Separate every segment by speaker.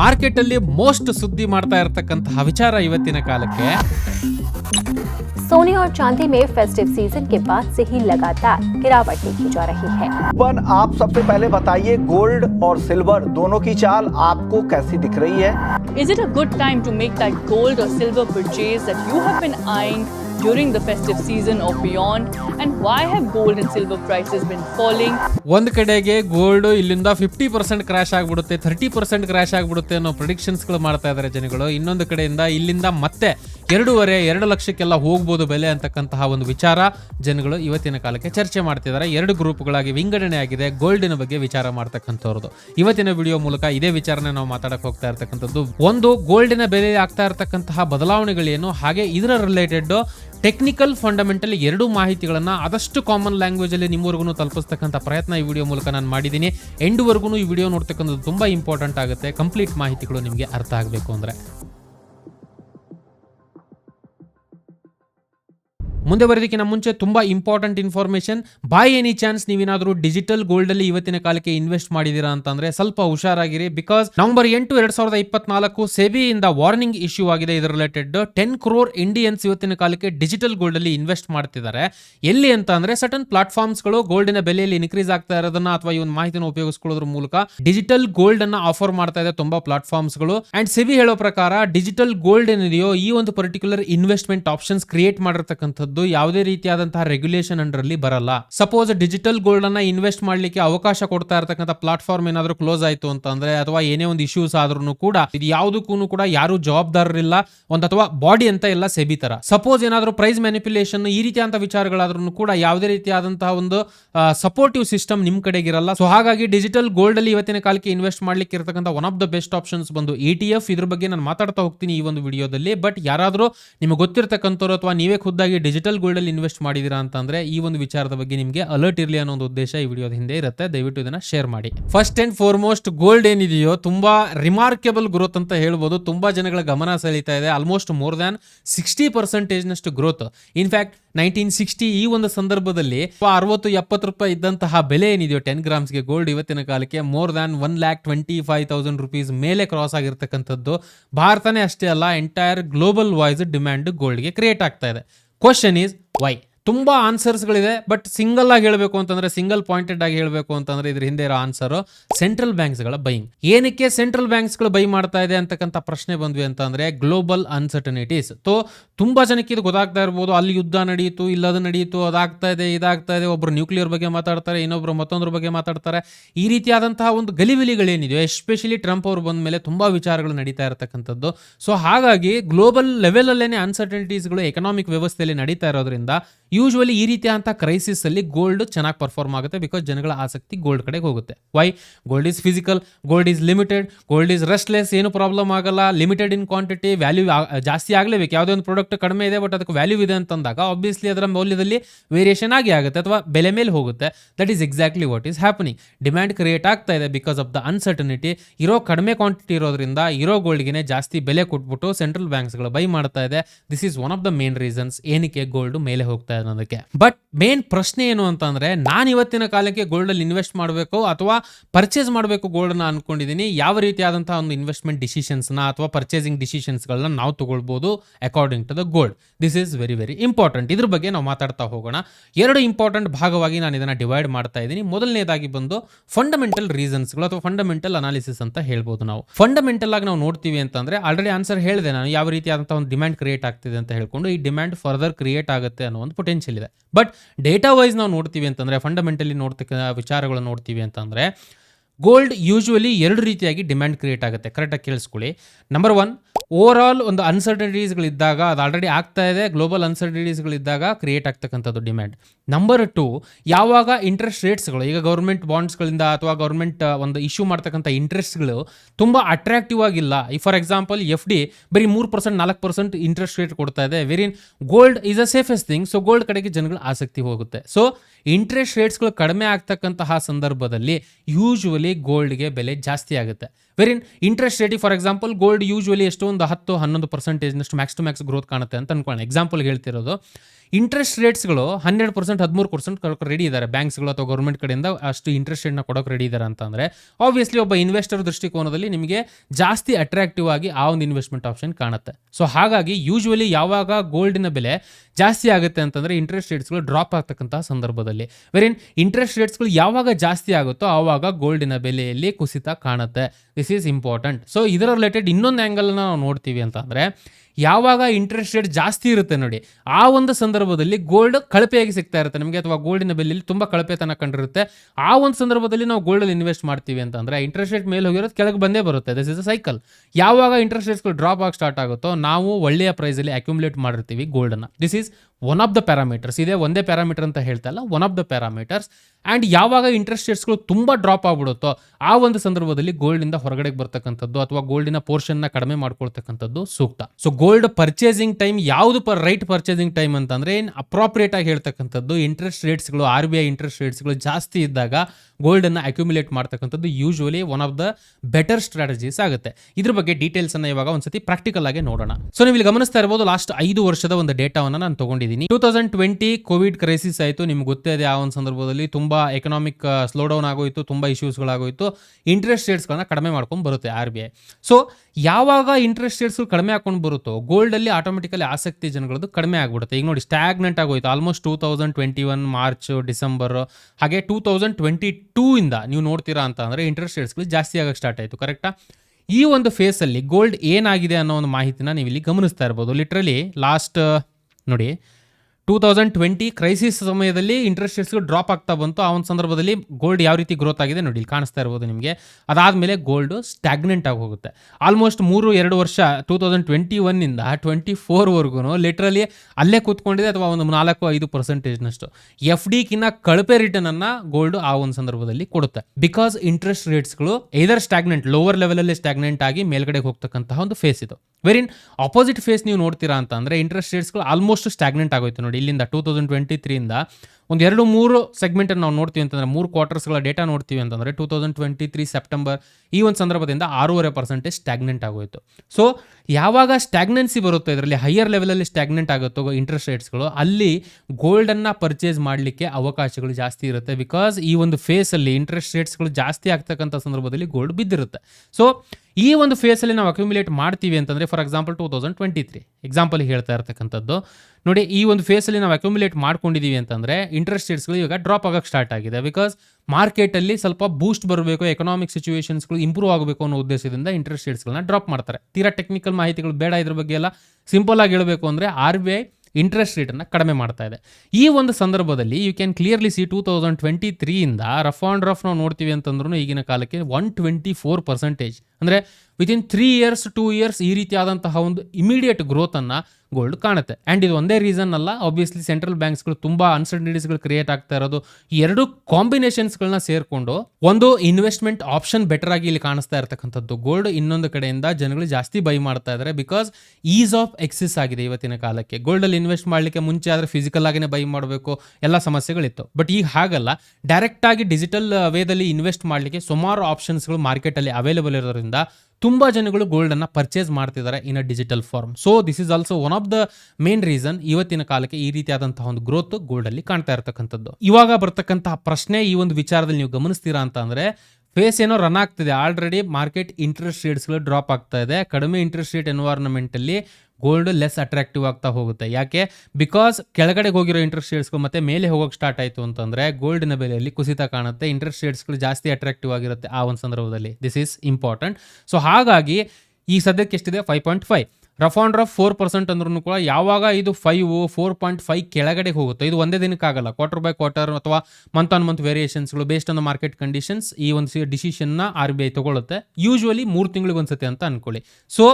Speaker 1: Market ಅಲ್ಲಿ most ಸುದ್ದಿ ಮಾಡ್ತಾ ಇರತಕ್ಕಂತಹ ವಿಚಾರ ಇವತ್ತಿನ ಕಾಲಕ್ಕೆ
Speaker 2: सोने और चांदी में फेस्टिव सीजन के बाद से ही लगातार गिरावट देखी जा रही है
Speaker 3: पर आप सबसे पहले बताइए गोल्ड और सिल्वर दोनों की चाल आपको कैसी दिख रही है
Speaker 4: Is it a good time to make that gold or silver purchase that you have been eyeing during the festive season or beyond? And why have gold and silver prices been falling?
Speaker 1: ಒಂದು ಕಡೆಗೆ gold ಇಲ್ಲಿಂದ fifty percent crash ಆಗ್ಬಿಡುತ್ತೆ thirty percent crash ಆಗ್ಬಿಡುತ್ತೆ ಅನ್ನೋ ಪ್ರೊಡಿಕ್ಷನ್ಸ್ಗಳು ಗಳು ಮಾಡ್ತಾ ಇದ್ದಾರೆ ಜನಗಳು. ಇನ್ನೊಂದು ಕಡೆಯಿಂದ ಇಲ್ಲಿಂದ ಮತ್ತೆ ಎರಡೂವರೆ, ಎರಡು ಲಕ್ಷಕ್ಕೆಲ್ಲ ಹೋಗ್ಬೋದು ಬೆಲೆ ಅಂತಕ್ಕಂತಹ ಒಂದು ವಿಚಾರ ಜನಗಳು ಇವತ್ತಿನ ಕಾಲಕ್ಕೆ ಚರ್ಚೆ ಮಾಡ್ತಿದ್ದಾರೆ ಎರಡು ಗ್ರೂಪ್ಗಳಾಗಿ ವಿಂಗಡಣೆ ಆಗಿದೆ ಗೋಲ್ಡಿನ ಬಗ್ಗೆ ವಿಚಾರ ಮಾಡ್ತಕ್ಕಂಥವ್ರದ್ದು ಇವತ್ತಿನ ವಿಡಿಯೋ ಮೂಲಕ ಇದೇ ವಿಚಾರನ ನಾವು ಮಾತಾಡಕ್ಕೆ ಹೋಗ್ತಾ ಇರ್ತಕ್ಕಂಥದ್ದು. ಒಂದು ಗೋಲ್ಡಿನ ಬೆಲೆ ಆಗ್ತಾ ಇರತಕ್ಕಂತಹ ಬದಲಾವಣೆಗಳೇನು? ಹಾಗೆ ಇದರ ರಿಲೇಟೆಡ್ ಟೆಕ್ನಿಕಲ್ ಫಂಡಮೆಂಟಲ್ ಎರಡು ಮಾಹಿತಿಗಳನ್ನು ಆದಷ್ಟು ಕಾಮನ್ ಲ್ಯಾಂಗ್ವೇಜ್ ಅಲ್ಲಿ ನಿಮ್ಮವರೆಗೂ ತಲುಪಿಸ್ತಕ್ಕಂಥ ಪ್ರಯತ್ನ ಈ ವಿಡಿಯೋ ಮೂಲಕ ನಾನು ಮಾಡಿದ್ದೀನಿ. ಎಂಡ್ವರೆಗೂ ಈ ವಿಡಿಯೋ ನೋಡ್ತಕ್ಕಂಥದ್ದು ತುಂಬಾ ಇಂಪಾರ್ಟೆಂಟ್ ಆಗುತ್ತೆ. ಕಂಪ್ಲೀಟ್ ಮಾಹಿತಿಗಳು ನಿಮಗೆ ಅರ್ಥ ಆಗಬೇಕು ಅಂದ್ರೆ. ಮುಂದೆ ಬರೋದಕ್ಕಿಂತ ಮುಂಚೆ ತುಂಬಾ important information by any chance ನೀವೇನಾದರೂ ಡಿಜಿಟಲ್ ಗೋಲ್ಡ್ ಅಲ್ಲಿ ಇವತ್ತಿನ ಕಾಲಕ್ಕೆ ಇನ್ವೆಸ್ಟ್ ಮಾಡಿದೀರಾ ಅಂತಂದ್ರೆ ಸ್ವಲ್ಪ ಹುಷಾರಾಗಿರಿ ಬಿಕಾಸ್ ನವೆಂಬರ್ ಎಂಟು ಎರಡ್ ಸಾವಿರದ ಇಪ್ಪತ್ನಾಲ್ಕು ಸೆಬಿಯಿಂದ ವಾರ್ನಿಂಗ್ ಇಶ್ಯೂ ಆಗಿದೆ. ಇದರ ರಿಲೇಟೆಡ್ ಟೆನ್ ಕ್ರೋರ್ ಇಂಡಿಯನ್ಸ್ ಇವತ್ತಿನ ಕಾಲಕ್ಕೆ ಡಿಜಿಟಲ್ ಗೋಲ್ಡ್ ಅಲ್ಲಿ ಇನ್ವೆಸ್ಟ್ ಮಾಡ್ತಿದ್ದಾರೆ. ಎಲ್ಲಿ ಅಂತ ಅಂದ್ರೆ ಸಟನ್ ಪ್ಲಾಟ್ಫಾರ್ಮ್ಸ್ಗಳು ಗೋಲ್ಡಿನ ಬೆಲೆಯಲ್ಲಿ ಇನ್ಕ್ರೀಸ್ ಆಗ್ತಾ ಇರೋದನ್ನ ಅಥವಾ ಈ ಒಂದು ಮಾಹಿತಿನ ಉಪಯೋಗಿಸ್ಕೊಳ್ಳೋದ್ರ ಮೂಲಕ ಡಿಜಿಟಲ್ ಗೋಲ್ಡ್ ಅನ್ನ ಆಫರ್ ಮಾಡ್ತಾ ಇದೆ ತುಂಬಾ ಪ್ಲಾಟ್ಫಾರ್ಮ್ಸ್ಗಳು ಅಂಡ್ ಸೆಬಿ ಹೇಳೋ ಪ್ರಕಾರ ಡಿಜಿಟಲ್ ಗೋಲ್ಡ್ ಏನಿದೆಯೋ ಈ ಒಂದು ಪರ್ಟಿಕ್ಯುಲರ್ ಇನ್ವೆಸ್ಟ್ಮೆಂಟ್ ಆಪ್ಷನ್ಸ್ ಕ್ರಿಯೇಟ್ ಮಾಡಿರ್ತಕ್ಕಂಥದ್ದು ಯಾವುದೇ ರೀತಿಯಾದಂತಹ ರೆಗ್ಯುಲೇಷನ್ ಅಂಡರ್ ಅಲ್ಲಿ ಬರಲ್ಲ. ಸಪೋಸ್ ಡಿಜಿಟಲ್ ಗೋಲ್ಡ್ ಅನ್ನ ಇನ್ವೆಸ್ಟ್ ಮಾಡ್ಲಿಕ್ಕೆ ಅವಕಾಶ ಕೊಡ್ತಾ ಇರತಕ್ಕಂಥ ಪ್ಲಾಟ್ಫಾರ್ಮ್ ಏನಾದರೂ ಕ್ಲೋಸ್ ಆಯ್ತು ಅಂತಂದ್ರೆ ಅಥವಾ ಏನೇ ಒಂದು ಇಶ್ಯೂಸ್ ಆದ್ರೂ ಕೂಡ, ಇದು ಯಾವುದಕ್ಕೂ ಕೂಡ ಯಾರು ಜವಾಬ್ದಾರರಿಲ್ಲ, ಒಂದ್ ಅಥವಾ ಬಾಡಿ ಅಂತ ಎಲ್ಲ ಸೆಬಿ ತರ ಸಪೋಸ್ ಏನಾದರೂ ಪ್ರೈಸ್ ಮ್ಯಾನಿಪ್ಯುಲೇಷನ್ ಈ ರೀತಿಯಾದಂಥ ವಿಚಾರಗಳಾದ್ರೂ ಕೂಡ ಯಾವುದೇ ರೀತಿಯಾದಂತಹ ಒಂದು ಸಪೋರ್ಟಿವ್ ಸಿಸ್ಟಮ್ ನಿಮ್ ಕಡೆಗಿರಲ್ಲ. ಸೊ ಹಾಗಾಗಿ ಡಿಜಿಟಲ್ ಗೋಲ್ಡ್ ಅಲ್ಲಿ ಇವತ್ತಿನ ಕಾಲಕ್ಕೆ ಇನ್ವೆಸ್ಟ್ ಮಾಡ್ಲಿಕ್ಕೆ ಇರತಕ್ಕಂಥ one of the best options ಬಂದು ಎ ಟಿ ಎಫ್ ಇದ್ರ ಬಗ್ಗೆ ನಾನು ಮಾತಾಡ್ತಾ ಹೋಗ್ತೀನಿ ಈ ಒಂದು ವಿಡಿಯೋದಲ್ಲಿ. ಬಟ್ ಯಾರಾದರೂ ನಿಮಗೆ ಗೊತ್ತಿರತಕ್ಕಂಥವ್ರು ಅಥವಾ ನೀವೇ ಖುದ್ದಾಗಿ ಡಿಜಿಟಲ್ ಗೋಲ್ಡ್ ಅಲ್ಲಿ ಇನ್ವೆಸ್ಟ್ ಮಾಡಿದೀರಾ ಅಂತಂದ್ರೆ ಈ ಒಂದು ವಿಚಾರದ ಬಗ್ಗೆ ನಿಮಗೆ ಅಲರ್ಟ್ ಇರಲಿ ಅನ್ನೋ ಒಂದು ಉದ್ದೇಶ ಈ ವಿಡಿಯೋದ ಹಿಂದೆ ಇರುತ್ತೆ. ದಯವಿಟ್ಟು ಇದನ್ನ ಶೇರ್ ಮಾಡಿ. ಫಸ್ಟ್ ಅಂಡ್ ಫಾರ್ಮೋಸ್ಟ್ ಗೋಲ್ಡ್ ಏನಿದೆಯೋ ತುಂಬಾ ರಿಮಾರ್ಕೆಬಲ್ ಗ್ರೋತ್ ಅಂತ ಹೇಳ್ಬೋದು. ತುಂಬಾ ಜನಗಳ ಗಮನ ಸೆಳೀತಾ ಇದೆ. Almost more than sixty percentage ನಷ್ಟು growth in fact nineteen sixty ಈ ಒಂದು ಸಂದರ್ಭದಲ್ಲಿ ಅರವತ್ತು, ಎಪ್ಪತ್ತು ರೂಪಾಯಿ ಇದ್ದಂತಹ ಬೆಲೆ ಏನಿದೆಯೋ ಟೆನ್ ಗ್ರಾಮ್ಸ್ಗೆ ಗೋಲ್ಡ್ ಇವತ್ತಿನ ಕಾಲಕ್ಕೆ more than one lakh twenty five thousand rupees ಮೇಲೆ ಕ್ರಾಸ್ ಆಗಿರ್ತಕ್ಕಂಥದ್ದು. ಭಾರತನೇ ಅಷ್ಟೇ ಅಲ್ಲ ಎಂಟೈರ್ ಗ್ಲೋಬಲ್ ವಾಯ್ಸ್ ಡಿಮ್ಯಾಂಡ್ ಗೋಲ್ಡ್ಗೆ ಕ್ರಿಯೇಟ್ ಆಗ್ತಾ ಇದೆ. ಕ್ವಶನ್ ಈಸ್ ವೈ ತುಂಬಾ ಆನ್ಸರ್ಸ್ಗಳಿದೆ ಬಟ್ ಸಿಂಗಲ್ ಆಗಿ ಹೇಳಬೇಕು ಅಂತಂದ್ರೆ ಸಿಂಗಲ್ ಪಾಯಿಂಟೆಡ್ ಆಗಿ ಹೇಳಬೇಕು ಅಂತಂದ್ರೆ ಇದ್ರ ಹಿಂದೆ ಇರೋ ಆನ್ಸರ್ ಸೆಂಟ್ರಲ್ ಬ್ಯಾಂಕ್ಸ್ಗಳ ಬೈಯಿಂಗ್ ಏನಕ್ಕೆ ಸೆಂಟ್ರಲ್ ಬ್ಯಾಂಕ್ಸ್ಗಳು ಬೈ ಮಾಡ್ತಾ ಇದೆ ಅಂತಕ್ಕಂಥ ಪ್ರಶ್ನೆ ಬಂದ್ವಿ ಅಂತಂದ್ರೆ ಗ್ಲೋಬಲ್ ಅನ್ಸರ್ಟನಿಟೀಸ್ ತೋ, ತುಂಬಾ ಜನಕ್ಕೆ ಇದು ಗೊತ್ತಾಗ್ತಾ ಇರ್ಬೋದು, ಅಲ್ಲಿ ಯುದ್ಧ ನಡೆಯಿತು ಇಲ್ಲದು ನಡೆಯಿತು ಅದಾಗ್ತಾ ಇದೆ, ಇದಾಗ್ತಾ ಇದೆ, ಒಬ್ರು ನ್ಯೂಕ್ಲಿಯರ್ ಬಗ್ಗೆ ಮಾತಾಡ್ತಾರೆ, ಇನ್ನೊಬ್ರು ಮತ್ತೊಂದ್ರ ಬಗ್ಗೆ ಮಾತಾಡ್ತಾರೆ. ಈ ರೀತಿಯಾದಂತಹ ಒಂದು ಗಲಿವಿಲಿಗಳೇನಿದೆಯೋ ಎಸ್ಪೆಷಲಿ ಟ್ರಂಪ್ ಅವರು ಬಂದ ಮೇಲೆ ತುಂಬಾ ವಿಚಾರಗಳು ನಡೀತಾ ಇರತಕ್ಕಂಥದ್ದು. ಸೊ ಹಾಗಾಗಿ ಗ್ಲೋಬಲ್ ಲೆವೆಲ್ ಅಲ್ಲೇನೆ ಅನ್ಸರ್ಟನಿಟೀಸ್ಗಳು ಎಕನಾಮಿಕ್ ವ್ಯವಸ್ಥೆಯಲ್ಲಿ ನಡೀತಾ ಇರೋದ್ರಿಂದ ಯೂಶ್ವಲಿ ಈ ರೀತಿಯಾದಂಥ ಕ್ರೈಸಿಸ್ ಅಲ್ಲಿ ಗೋಲ್ಡ್ ಚೆನ್ನಾಗಿ ಪರ್ಫಾರ್ಮ್ ಆಗುತ್ತೆ ಬಿಕಾಸ್ ಜನಗಳ ಆಸಕ್ತಿ ಗೋಲ್ಡ್ ಕಡೆಗೆ ಹೋಗುತ್ತೆ. Why gold is physical gold is limited gold is restless ಏನು ಪ್ರಾಬ್ಲಮ್ ಆಗಲ್ಲ ಲಿಮಿಟೆಡ್ ಇನ್ ಕ್ವಾಂಟಿಟಿ ವ್ಯಾಲ್ಯೂ ಜಾಸ್ತಿ ಆಗಲೇಬೇಕು. ಯಾವುದೇ ಒಂದು ಪ್ರಾಡಕ್ಟ್ ಕಡಿಮೆ ಇದೆ ಬಟ್ ಅದಕ್ಕೆ ವ್ಯಾಲ್ಯೂ ಇದೆ ಅಂತಂದಾಗ ಆಬ್ವಿಯಸ್ಲಿ ಅದರ ಮೌಲ್ಯದಲ್ಲಿ ವೇರಿಯೇಷನ್ ಆಗಿ ಆಗುತ್ತೆ ಅಥವಾ ಬೆಲೆ ಮೇಲೆ ಹೋಗುತ್ತೆ. That is exactly what is happening demand create ಆಗ್ತಾ ಇದೆ ಬಿಕಾಸ್ ಆಫ್ ದ ಅನ್ಸರ್ಟನಿಟಿ ಇರೋ ಕಡಿಮೆ ಕ್ವಾಂಟಿಟಿ ಇರೋದ್ರಿಂದ ಇರೋ ಗೋಲ್ಡ್ಗೆ ಜಾಸ್ತಿ ಬೆಲೆ ಕೊಟ್ಬಿಟ್ಟು ಸೆಂಟ್ರಲ್ ಬ್ಯಾಂಕ್ಸ್ಗಳು ಬೈ ಮಾಡ್ತಾ ಇದೆ. This is one of the main reasons ಏನಕ್ಕೆ ಗೋಲ್ಡ್ ಮೇಲೆ ಹೋಗ್ತಾ ಇದೆ. ಅನ್ನೋದಕ್ಕೆ. ಬಟ್ ಮೇನ್ ಪ್ರಶ್ನೆ ಏನು ಅಂತಂದ್ರೆ ನಾನು ಇವತ್ತಿನ ಕಾಲಕ್ಕೆ ಗೋಲ್ಡ್ ಅಲ್ಲಿ ಇನ್ವೆಸ್ಟ್ ಮಾಡಬೇಕು ಅಥವಾ ಪರ್ಚೇಸ್ ಮಾಡಬೇಕು ಗೋಲ್ಡ್ನ ಅನ್ಕೊಂಡಿದ್ದೀನಿ ಯಾವ ರೀತಿಯಾದಂತಹ ಒಂದು ಇನ್ವೆಸ್ಟ್ಮೆಂಟ್ ಡಿಸಿಷನ್ಸ್ನ ಅಥವಾ ಪರ್ಚೇಸಿಂಗ್ ಡಿಸಿಷನ್ಸ್ ಗಳನ್ನ ನಾವು ತಗೊಳ್ಬಹುದು according to the gold this is very very important ಇದ್ರ ಬಗ್ಗೆ ನಾವು ಮಾತಾಡ್ತಾ ಹೋಗೋಣ. ಎರಡು ಇಂಪಾರ್ಟೆಂಟ್ ಭಾಗವಾಗಿ ನಾನು ಇದನ್ನ ಡಿವೈಡ್ ಮಾಡ್ತಾ ಇದ್ದೀನಿ. ಮೊದಲನೇದಾಗಿ ಬಂದು ಫಂಡಮೆಂಟಲ್ ರೀಸನ್ಸ್ಗಳು ಅಥವಾ ಫಂಡಮೆಂಟಲ್ ಅನಾಲಿಸಿಸ್ ಅಂತ ಹೇಳ್ಬೋದು ನಾವು. ಫಂಡಮೆಂಟಲ್ ಆಗಿ ನಾವು ನೋಡ್ತೀವಿ ಅಂತಂದ್ರೆ ಆಲ್ರೆಡಿ ಆನ್ಸರ್ ಹೇಳಿದೆ ನಾನು, ಯಾವ ರೀತಿಯಾದಂತಹ ಒಂದು ಡಿಮ್ಯಾಂಡ್ ಕ್ರಿಯೇಟ್ ಆಗ್ತಿದೆ ಅಂತ ಹೇಳ್ಕೊಂಡು, ಈ ಡಿಮ್ಯಾಂಡ್ ಫರ್ದರ್ ಕ್ರಿಯೇಟ್ ಆಗುತ್ತೆ ಅನ್ನೋ ಒಂದು ಪೊಟೆನ್ಷಿಯಲ್ ಇದೆ. ಬಟ್ ಡೇಟಾ ವೈಸ್ ನಾವು ನೋಡ್ತೀವಿ ಅಂತಂದ್ರೆ ಫಂಡಮೆಂಟಲಿ ನೋಡ್ತಕ್ಕ ವಿಚಾರಗಳು ನೋಡ್ತೀವಿ ಅಂತಂದ್ರೆ ಗೋಲ್ಡ್ ಯೂಶ್ವಲಿ ಎರಡು ರೀತಿಯಾಗಿ ಡಿಮ್ಯಾಂಡ್ ಕ್ರಿಯೇಟ್ ಆಗುತ್ತೆ. ಕರೆಕ್ಟಾಗಿ ಕೇಳಿಸ್ಕೊಳ್ಳಿ. ನಂಬರ್ ಒನ್ ಓವರ್ ಆಲ್ ಒಂದು ಅನ್ಸರ್ಟನಿಟೀಸ್ಗಳಿದ್ದಾಗ ಅದು ಆಲ್ರೆಡಿ ಆಗ್ತಾ ಇದೆ. ಗ್ಲೋಬಲ್ ಅನ್ಸರ್ಟನಿಟೀಸ್ಗಳಿದ್ದಾಗ ಕ್ರಿಯೇಟ್ ಆಗ್ತಕ್ಕಂಥದ್ದು ಡಿಮ್ಯಾಂಡ್ ನಂಬರ್ ಟು ಯಾವಾಗ ಇಂಟ್ರೆಸ್ಟ್ ರೇಟ್ಸ್ಗಳು ಈಗ ಗೌರ್ಮೆಂಟ್ ಬಾಂಡ್ಸ್ಗಳಿಂದ ಅಥವಾ ಗೌರ್ಮೆಂಟ್ ಒಂದು ಇಶ್ಯೂ ಮಾಡ್ತಕ್ಕಂಥ ಇಂಟ್ರೆಸ್ಟ್ಗಳು ತುಂಬ ಅಟ್ರಾಕ್ಟಿವ್ ಆಗಿಲ್ಲ. ಈ ಫಾರ್ ಎಕ್ಸಾಂಪಲ್ ಎಫ್ ಡಿ ಬರೀ ಮೂರು ಪರ್ಸೆಂಟ್ ನಾಲ್ಕು ಪರ್ಸೆಂಟ್ ಇಂಟ್ರೆಸ್ಟ್ ರೇಟ್ ಕೊಡ್ತಾ ಇದೆ. Wherein gold is a safest thing so gold ಕಡೆಗೆ ಜನಗಳ ಆಸಕ್ತಿ ಹೋಗುತ್ತೆ. ಸೊ ಇಂಟ್ರೆಸ್ಟ್ ರೇಟ್ಸ್ಗಳು ಕಡಿಮೆ ಆಗ್ತಕ್ಕಂತಹ ಸಂದರ್ಭದಲ್ಲಿ ಯೂಶುವಲಿ ಗೋಲ್ಡ್ಗೆ ಬೆಲೆ ಜಾಸ್ತಿ ಆಗುತ್ತೆ. Wherein interest rate for example gold usually ಎಷ್ಟು ಒಂದು ಹತ್ತು, ಹನ್ನೊಂದು ಪರ್ಸೆಂಟೇಜ್ನಷ್ಟು ಮ್ಯಾಕ್ಸ್ ಟು ಮ್ಯಾಕ್ಸ್ ಗ್ರೋತ್ ಕಾಣುತ್ತೆ ಅಂತ ಅನ್ಕೊಳ್ಳೋಣ. ಎಕ್ಸಾಂಪಲ್ ಹೇಳ್ತಿರೋದು ಇಂಟ್ರೆಸ್ಟ್ ರೇಟ್ಸ್ಗಳು ಹನ್ನೆರಡು ಪರ್ಸೆಂಟ್ ಹದಿಮೂರು ಪರ್ಸೆಂಟ್ ಕೊಡೋಕೆ ರೆಡಿ ಇದ್ದಾರೆ ಬ್ಯಾಂಕ್ಸ್ಗಳು ಅಥವಾ ಗೌರ್ಮೆಂಟ್ ಕಡೆಯಿಂದ ಅಷ್ಟು ಇಂಟ್ರೆಸ್ಟ್ ರೇಟ್ನ ಕೊಡೋಕೆ ರೆಡಿ ಇದ್ದಾರೆ ಅಂತಂದರೆ ಆಬ್ವಿಯಸ್ಲಿ ಒಬ್ಬ ಇನ್ವೆಸ್ಟರ್ ದೃಷ್ಟಿಕೋನದಲ್ಲಿ ನಿಮಗೆ ಜಾಸ್ತಿ ಅಟ್ರಾಕ್ಟಿವ್ ಆಗಿ ಆ ಒಂದು ಇನ್ವೆಸ್ಟ್ಮೆಂಟ್ ಆಪ್ಷನ್ ಕಾಣುತ್ತೆ. ಸೊ ಹಾಗಾಗಿ ಯೂಶ್ವಲಿ ಯಾವಾಗ ಗೋಲ್ಡಿನ ಬೆಲೆ ಜಾಸ್ತಿ ಆಗುತ್ತೆ ಅಂತಂದರೆ ಇಂಟ್ರೆಸ್ಟ್ ರೇಟ್ಸ್ಗಳು ಡ್ರಾಪ್ ಆಗ್ತಕ್ಕಂಥ ಸಂದರ್ಭದಲ್ಲಿ. ವೆರಿನ್ ಇಂಟ್ರೆಸ್ಟ್ ರೇಟ್ಸ್ಗಳು ಯಾವಾಗ ಜಾಸ್ತಿ ಆಗುತ್ತೋ ಆವಾಗ ಗೋಲ್ಡಿನ ಬೆಲೆಯಲ್ಲಿ ಕುಸಿತ ಕಾಣುತ್ತೆ. ದಿಸ್ ಈಸ್ ಇಂಪಾರ್ಟೆಂಟ್ ಸೊ ಇದರ ರಿಲೇಟೆಡ್ ಇನ್ನೊಂದು ಆ್ಯಂಗಲ್ನ ನಾವು ನೋಡ್ತೀವಿ ಅಂತಂದರೆ, ಯಾವಾಗ ಇಂಟ್ರೆಸ್ಟ್ ರೇಟ್ ಜಾಸ್ತಿ ಇರುತ್ತೆ ನೋಡಿ, ಆ ಒಂದು ಸಂದರ್ಭದಲ್ಲಿ ಗೋಲ್ಡ್ ಕಳಪೆಯಾಗಿ ಸಿಗ್ತಾ ಇರುತ್ತೆ ನಮಗೆ, ಅಥವಾ ಗೋಲ್ಡಿನ ಬೆಲೆಯಲ್ಲಿ ತುಂಬ ಕಳಪೆತನ ಕಂಡಿರುತ್ತೆ. ಆ ಒಂದು ಸಂದರ್ಭದಲ್ಲಿ ನಾವು ಗೋಲ್ಡಲ್ಲಿ ಇನ್ವೆಸ್ಟ್ ಮಾಡ್ತೀವಿ ಅಂತಂದರೆ ಇಂಟ್ರೆಸ್ಟ್ ರೇಟ್ ಮೇಲೆ ಹೋಗಿರೋದು ಕೆಳಗೆ ಬಂದೇ ಬರುತ್ತೆ. ದಿಸ್ ಇಸ್ ಅ ಸೈಕಲ್ ಯಾವಾಗ ಇಂಟ್ರೆಸ್ಟ್ ರೇಟ್ಸ್ಗಳು ಡ್ರಾಪ್ ಆಗಿ ಸ್ಟಾರ್ಟ್ ಆಗುತ್ತೋ, ನಾವು ಒಳ್ಳೆಯ ಪ್ರೈಸಲ್ಲಿ ಅಕ್ಯುಮುಲೇಟ್ ಮಾಡಿರ್ತೀವಿ ಗೋಲ್ಡನ್ನು this is one of the parameters ಇದೇ ಒಂದೇ ಪ್ಯಾರಾಮೀಟರ್ ಅಂತ ಹೇಳ್ತಾ ಇಲ್ಲ. One of the parameters and ಯಾವಾಗ ಇಂಟ್ರೆಸ್ಟ್ ರೇಟ್ಸ್ಗಳು ತುಂಬ ಡ್ರಾಪ್ ಆಗ್ಬಿಡುತ್ತೋ ಆ ಒಂದು ಸಂದರ್ಭದಲ್ಲಿ ಗೋಲ್ಡಿಂದ ಹೊರಗಡೆಗೆ ಬರ್ತಕ್ಕಂಥದ್ದು ಅಥವಾ ಗೋಲ್ಡಿನ ಪೋರ್ಷನ್ನ ಕಡಿಮೆ ಮಾಡ್ಕೊಳ್ತಕ್ಕಂಥದ್ದು ಸೂಕ್ತ. ಸೊ ಗೋಲ್ಡ್ ಪರ್ಚೇಸಿಂಗ್ ಟೈಮ್ ಯಾವುದು ಪರ್ ರೈಟ್ ಪರ್ಚೇಸಿಂಗ್ ಟೈಮ್ ಅಂತಂದರೆ ಏನು ಅಪ್ರಾಪ್ರಿಯೇಟ್ ಆಗಿ ಹೇಳ್ತಕ್ಕಂಥದ್ದು ಇಂಟ್ರೆಸ್ಟ್ ರೇಟ್ಸ್ಗಳು ಆರ್ ಬಿ ಐ ಇಂಟ್ರೆಸ್ಟ್ ರೇಟ್ಸ್ಗಳು ಜಾಸ್ತಿ ಇದ್ದಾಗ ಗೋಲ್ಡನ್ನು ಅಕ್ಯುಮುಲೇಟ್ ಮಾಡ್ತಕ್ಕಂಥದ್ದು usually one of the better strategies ಆಗುತ್ತೆ. ಇದ್ರ ಬಗ್ಗೆ ಡೀಟೇಲ್ಸ್ ಅನ್ನ ಇವಾಗ ಒಂದ್ಸತಿ ಪ್ರಾಕ್ಟಿಕಲ್ ಆಗಿ ನೋಡೋಣ. ಸೊ ನೀವು ಇಲ್ಲಿ ಗಮನಿಸ್ತಾ ಇರಬಹುದು ಲಾಸ್ಟ್ ಐದು ವರ್ಷದ ಒಂದು ಡೇಟಾವನ್ನ ನಾನು ತಗೊಂಡಿದ್ದೀನಿ. Two thousand twenty COVID crisis ಆಯಿತು. ನಿಮ್ಗೆ ಗೊತ್ತೇ ಇದೆ, ಆ ಒಂದು ಸಂದರ್ಭದಲ್ಲಿ ತುಂಬ ಎಕನಾಮಿಕ್ ಸ್ಲೋ ಡೌನ್ ಆಗೋಯ್ತು, ತುಂಬ ಇಶ್ಯೂಸ್ಗಳಾಗೋಯಿತು ಇಂಟ್ರೆಸ್ಟ್ ರೇಟ್ಸ್ಗಳನ್ನ ಕಡಿಮೆ ಮಾಡ್ಕೊಂಡು ಬರುತ್ತೆ ಆರ್ ಬಿ ಐ ಸೊ ಯಾವಾಗ ಇಂಟ್ರೆಸ್ಟ್ ರೇಟ್ಸ್ ಕಡಿಮೆ ಹಾಕೊಂಡು ಬರುತ್ತೋ ಗೋಲ್ಡ್ ಅಲ್ಲಿ ಆಟೋಮೆಟಿಕಲಿ ಆಸಕ್ತಿ ಜನಗಳದ್ದು ಕಡಿಮೆ ಆಗ್ಬಿಡುತ್ತೆ. ಈಗ ನೋಡಿ ಸ್ಟ್ಯಾಗ್ನೆಂಟ್ ಆಗೋಯ್ತು. Almost two thousand twenty one March December ಹಾಗೆ ಟೂ ತೌಸಂಡ್ ಟ್ವೆಂಟಿ ಟೂ ಇಂದ ನೀವು ನೋಡ್ತೀರಾ ಅಂತ ಅಂದ್ರೆ ಇಂಟ್ರೆಸ್ಟ್ ರೇಟ್ಸ್ಗಳು ಜಾಸ್ತಿ ಆಗಕ್ಕೆ ಸ್ಟಾರ್ಟ್ ಆಯಿತು. ಕರೆಕ್ಟಾ ಈ ಒಂದು ಫೇಸಲ್ಲಿ ಗೋಲ್ಡ್ ಏನಾಗಿದೆ ಅನ್ನೋ ಒಂದು ಮಾಹಿತಿನ ನೀವು ಇಲ್ಲಿ ಗಮನಿಸ್ತಾ ಇರ್ಬೋದು. ಲಿಟ್ರಲಿ ಲಾಸ್ಟ್ ನೋಡಿ ಟೂ ತೌಸಂಡ್ ಟ್ವೆಂಟಿ ಕ್ರೈಸಿಸ್ ಸಮಯದಲ್ಲಿ ಇಂಟ್ರೆಸ್ಟ್ ರೇಟ್ಸ್ಗಳು ಡ್ರಾಪ್ ಆಗ್ತಾ ಬಂತು. ಆ ಒಂದು ಸಂದರ್ಭದಲ್ಲಿ ಗೋಲ್ಡ್ ಯಾವ ರೀತಿ ಗ್ರೋತ್ ಆಗಿದೆ ನೋಡಿ, ಇಲ್ಲಿ ಕಾಣಿಸ್ತಾ ಇರ್ಬೋದು ನಿಮಗೆ. ಅದಾದಮೇಲೆ ಗೋಲ್ಡ್ ಸ್ಟ್ಯಾಗ್ನೆಂಟ್ ಆಗಿ ಹೋಗುತ್ತೆ. ಆಲ್ಮೋಸ್ಟ್ ಮೂರು, ಎರಡು ವರ್ಷ ಟೂ ತೌಸಂಡ್ ಟ್ವೆಂಟಿ ಒನ್ನಿಂದ ಟ್ವೆಂಟಿ ಫೋರ್ವರೆಗೂ ಲಿಟ್ರಲಿ ಅಲ್ಲೇ ಕೂತ್ಕೊಂಡಿದೆ ಅಥವಾ ಒಂದು ನಾಲ್ಕು, ಐದು ಪರ್ಸೆಂಟೇಜ್ನಷ್ಟು ಎಫ್ ಡಿಗಿನ್ನ ಕಳಪೆ ರಿಟರ್ನನ್ನು ಗೋಲ್ಡ್ ಆ ಒಂದು ಸಂದರ್ಭದಲ್ಲಿ ಕೊಡುತ್ತೆ. ಬಿಕಾಸ್ ಇಂಟ್ರೆಸ್ಟ್ ರೇಟ್ಸ್ಗಳು ಇದರ್ ಸ್ಟ್ಯಾಗ್ನೆಂಟ್ ಲೋವರ್ ಲೆವೆಲಲ್ಲಿ ಸ್ಟ್ಯಾಗ್ನೆಂಟ್ ಆಗಿ ಮೇಲ್ಗಡೆ ಹೋಗ್ತಕ್ಕಂತಹ ಒಂದು ಫೇಸ್ ಇದು. ವೆರಿನ್ ಆಪೋಸಿಟ್ ಫೇಸ್ ನೀವು ನೋಡ್ತೀರಾ ಅಂತ ಅಂದರೆ ಇಂಟ್ರೆಸ್ಟ್ ರೇಟ್ಸ್ಗಳು ಆಲ್ಮೋಸ್ಟ್ ಸ್ಟ್ಯಾಗ್ನೆಂಟ್ ಆಗೋಯ್ತು ನೋಡಿ. ಇಲ್ಲಿಂದ ಟೂ ತೌಸಂಡ್ ಟ್ವೆಂಟಿ ತ್ರೀಯಿಂದ ಒಂದು ಎರಡು ಮೂರು ಸೆಗ್ಮೆಂಟನ್ನು ನಾವು ನೋಡ್ತೀವಿ ಅಂತಂದರೆ, ಮೂರು ಕ್ವಾರ್ಟರ್ಸ್ಗಳ ಡೇಟಾ ನೋಡ್ತೀವಿ ಅಂತಂದರೆ two thousand twenty three September ಈ ಒಂದು ಸಂದರ್ಭದಿಂದ ಆರೂವರೆ ಪರ್ಸೆಂಟೇಜ್ ಸ್ಟ್ಯಾಗ್ನೆಂಟ್ ಆಗೋಯ್ತು. ಸೊ ಯಾವಾಗ ಸ್ಟ್ಯಾಗ್ನೆನ್ಸಿ ಬರುತ್ತೆ, ಇದರಲ್ಲಿ ಹೈಯರ್ ಲೆವೆಲಲ್ಲಿ ಸ್ಟ್ಯಾಗ್ನೆಂಟ್ ಆಗುತ್ತೋ ಇಂಟ್ರೆಸ್ಟ್ ರೇಟ್ಸ್ಗಳು ಅಲ್ಲಿ ಗೋಲ್ಡನ್ನು ಪರ್ಚೇಸ್ ಮಾಡಲಿಕ್ಕೆ ಅವಕಾಶಗಳು ಜಾಸ್ತಿ ಇರುತ್ತೆ ಬಿಕಾಸ್ ಈ ಒಂದು ಫೇಸಲ್ಲಿ ಇಂಟ್ರೆಸ್ಟ್ ರೇಟ್ಸ್ಗಳು ಜಾಸ್ತಿ ಆಗ್ತಕ್ಕಂಥ ಸಂದರ್ಭದಲ್ಲಿ ಗೋಲ್ಡ್ ಬಿದ್ದಿರುತ್ತೆ. ಸೊ ಈ ಒಂದು ಫೇಸಲ್ಲಿ ನಾವು ಅಕ್ಯುಮುಲೇಟ್ ಮಾಡ್ತೀವಿ ಅಂತಂದರೆ for example two thousand twenty three example ಹೇಳ್ತಾ ಇರ್ತಕ್ಕಂಥದ್ದು. ನೋಡಿ, ಈ ಒಂದು ಫೇಸಲ್ಲಿ ನಾವು ಅಕ್ಯುಮುಲೇಟ್ ಮಾಡ್ಕೊಂಡಿದ್ದೀವಿ ಅಂತಂದರೆ ಇಂಟ್ರೆಸ್ಟ್ ರೇಟ್ಸ್ಗಳು ಇವಾಗ ಡ್ರಾಪ್ ಆಗೋಕ್ಕೆ ಸ್ಟಾರ್ಟ್ ಆಗಿದೆ. ಬಿಕಾಸ್ ಮಾರ್ಕೆಟಲ್ಲಿ ಸ್ವಲ್ಪ ಬೂಸ್ಟ್ ಬರಬೇಕು ಎಕನಾಮಿಕ್ ಸಿಚುವೇಷನ್ಸ್ಗಳು ಇಂಪ್ರೂವ್ ಆಗಬೇಕು ಅನ್ನೋ ಉದ್ದೇಶದಿಂದ ಇಂಟ್ರೆಸ್ಟ್ ರೇಟ್ಸ್ಗಳನ್ನ ಡ್ರಾಪ್ ಮಾಡ್ತಾರೆ. ತೀರಾ ಟೆಕ್ನಿಕಲ್ ಮಾಹಿತಿಗಳು ಬೇಡ ಇದ್ರ ಬಗ್ಗೆ ಎಲ್ಲ. ಸಿಂಪಲ್ ಆಗಿ ಹೇಳಬೇಕು ಅಂದರೆ ಆರ್ ಬಿ ಐ ಇಂಟ್ರೆಸ್ಟ್ ರೇಟನ್ನು ಕಡಿಮೆ ಮಾಡ್ತಾ ಇದೆ. ಈ ಒಂದು ಸಂದರ್ಭದಲ್ಲಿ you can clearly see two thousand twenty ತ್ರೀಯಿಂದ rough on rough ನಾವು ನೋಡ್ತೀವಿ ಅಂತಂದ್ರೂ ಈಗಿನ ಕಾಲಕ್ಕೆ ಒನ್ ಟ್ವೆಂಟಿ ಫೋರ್ ಪರ್ಸೆಂಟೇಜ್ ಅಂದರೆ within three years two years ಈ ರೀತಿಯಾದಂತಹ ಒಂದು ಇಮಿಡಿಯೇಟ್ ಗ್ರೋತನ್ನು ಗೋಲ್ಡ್ ಕಾಣುತ್ತೆ. ಆ್ಯಂಡ್ ಇದು ಒಂದೇ ರೀಸನ್ ಅಲ್ಲ. ಆಬ್ವಿಯಸ್ಲಿ ಸೆಂಟ್ರಲ್ ಬ್ಯಾಂಕ್ಸ್ಗಳು ತುಂಬ ಅನ್ಸರ್ಟನಿಟೀಸ್ಗಳು ಕ್ರಿಯೇಟ್ ಆಗ್ತಾ ಇರೋದು. ಈ ಎರಡು ಕಾಂಬಿನೇಷನ್ಸ್ಗಳನ್ನ ಸೇರಿಕೊಂಡು ಒಂದು ಇನ್ವೆಸ್ಟ್ಮೆಂಟ್ ಆಪ್ಷನ್ ಬೆಟರ್ ಆಗಿ ಇಲ್ಲಿ ಕಾಣಿಸ್ತಾ ಇರತಕ್ಕಂಥದ್ದು. ಗೋಲ್ಡ್ ಇನ್ನೊಂದು ಕಡೆಯಿಂದ ಜನಗಳು ಜಾಸ್ತಿ ಬೈ ಮಾಡ್ತಾ ಇದ್ದಾರೆ ಬಿಕಾಸ್ ಈಸ್ ಆಫ್ ಎಕ್ಸಿಸ್ ಆಗಿದೆ ಇವತ್ತಿನ ಕಾಲಕ್ಕೆ. ಗೋಲ್ಡಲ್ಲಿ ಇನ್ವೆಸ್ಟ್ ಮಾಡಲಿಕ್ಕೆ ಮುಂಚೆ ಆದರೆ ಫಿಸಿಕಲ್ ಆಗಿನೇ ಬೈ ಮಾಡಬೇಕು. ಎಲ್ಲ ಸಮಸ್ಯೆಗಳಿತ್ತು. ಬಟ್ ಈಗ ಹಾಗಲ್ಲ. ಡೈರೆಕ್ಟಾಗಿ ಡಿಜಿಟಲ್ ವೇದಲ್ಲಿ ಇನ್ವೆಸ್ಟ್ ಮಾಡಲಿಕ್ಕೆ ಸುಮಾರು ಆಪ್ಷನ್ಸ್ಗಳು ಮಾರ್ಕೆಟಲ್ಲಿ ಅವೈಲೇಬಲ್ ಇರೋದ್ರಿಂದ ತುಂಬ ಜನಗಳು ಗೋಲ್ಡನ್ನು ಪರ್ಚೇಸ್ ಮಾಡ್ತಿದ್ದಾರೆ in a digital form so this is also one of the main reason ಇವತ್ತಿನ ಕಾಲಕ್ಕೆ ಈ ರೀತಿಯಾದಂತಹ ಒಂದು ಗ್ರೋತ್ ಗೋಲ್ಡಲ್ಲಿ ಕಾಣ್ತಾ ಇರತಕ್ಕಂಥದ್ದು. ಇವಾಗ ಬರ್ತಕ್ಕಂತಹ ಪ್ರಶ್ನೆ ಈ ಒಂದು ವಿಚಾರದಲ್ಲಿ ನೀವು ಗಮನಿಸ್ತೀರಾ ಅಂತ ಫೇಸ್ ಏನೋ ರನ್ ಆಗ್ತಿದೆ. ಆಲ್ರೆಡಿ ಮಾರ್ಕೆಟ್ ಇಂಟ್ರೆಸ್ಟ್ ರೇಟ್ಸ್ಗಳು ಡ್ರಾಪ್ ಆಗ್ತಾ ಇದೆ. ಕಡಿಮೆ ಇಂಟ್ರೆಸ್ಟ್ ರೇಟ್ ಎನ್ವೈರ್ಮೆಂಟಲ್ಲಿ ಗೋಲ್ಡ್ ಲೆಸ್ ಅಟ್ರಾಕ್ಟಿವ್ ಆಗ್ತಾ ಹೋಗುತ್ತೆ. ಯಾಕೆ? ಬಿಕಾಸ್ ಕೆಳಗಡೆ ಹೋಗಿರೋ ಇಂಟ್ರೆಸ್ಟ್ ರೇಟ್ಸ್ಗಳು ಮತ್ತೆ ಮೇಲೆ ಹೋಗೋಕೆ ಸ್ಟಾರ್ಟ್ ಆಯಿತು ಅಂತಂದರೆ ಗೋಲ್ಡಿನ ಬೆಲೆಯಲ್ಲಿ ಕುಸಿತ ಕಾಣುತ್ತೆ. ಇಂಟ್ರೆಸ್ಟ್ ರೇಟ್ಸ್ಗಳು ಜಾಸ್ತಿ ಅಟ್ರಾಕ್ಟಿವ್ ಆಗಿರುತ್ತೆ ಆ ಒಂದು ಸಂದರ್ಭದಲ್ಲಿ. ದಿಸ್ ಈಸ್ ಇಂಪಾರ್ಟೆಂಟ್ ಸೊ ಹಾಗಾಗಿ ಈ ಸದ್ಯಕ್ಕೆ ಎಷ್ಟಿದೆ? Five point five rough on rough four percent ಅಂದ್ರೂ ಕೂಡ ಯಾವಾಗ ಇದು ಫೈವ್ ಫೋರ್ ಪಾಯಿಂಟ್ ಫೈವ್ ಕೆಳಗಡೆ ಹೋಗುತ್ತೆ, ಇದು ಒಂದೇ ದಿನಕ್ಕಾಗಲ್ಲ. ಕ್ವಾರ್ಟರ್ ಬೈ ಕ್ವಾರ್ಟರ್ ಅಥವಾ month on month ವೇರಿಯೇಷನ್ಸ್ಗಳು based on the market conditions ಈ ಒಂದು ಡಿಸಿಷನ್ನ ಆರ್ ಬಿ ಐ ತಗೊಳುತ್ತೆ. ಯೂಶ್ವಲಿ ಮೂರು ತಿಂಗಳಿಗೆ ಒಂದ್ಸತಿ ಅಂತ ಅನ್ಕೊಳ್ಳಿ. ಸೊ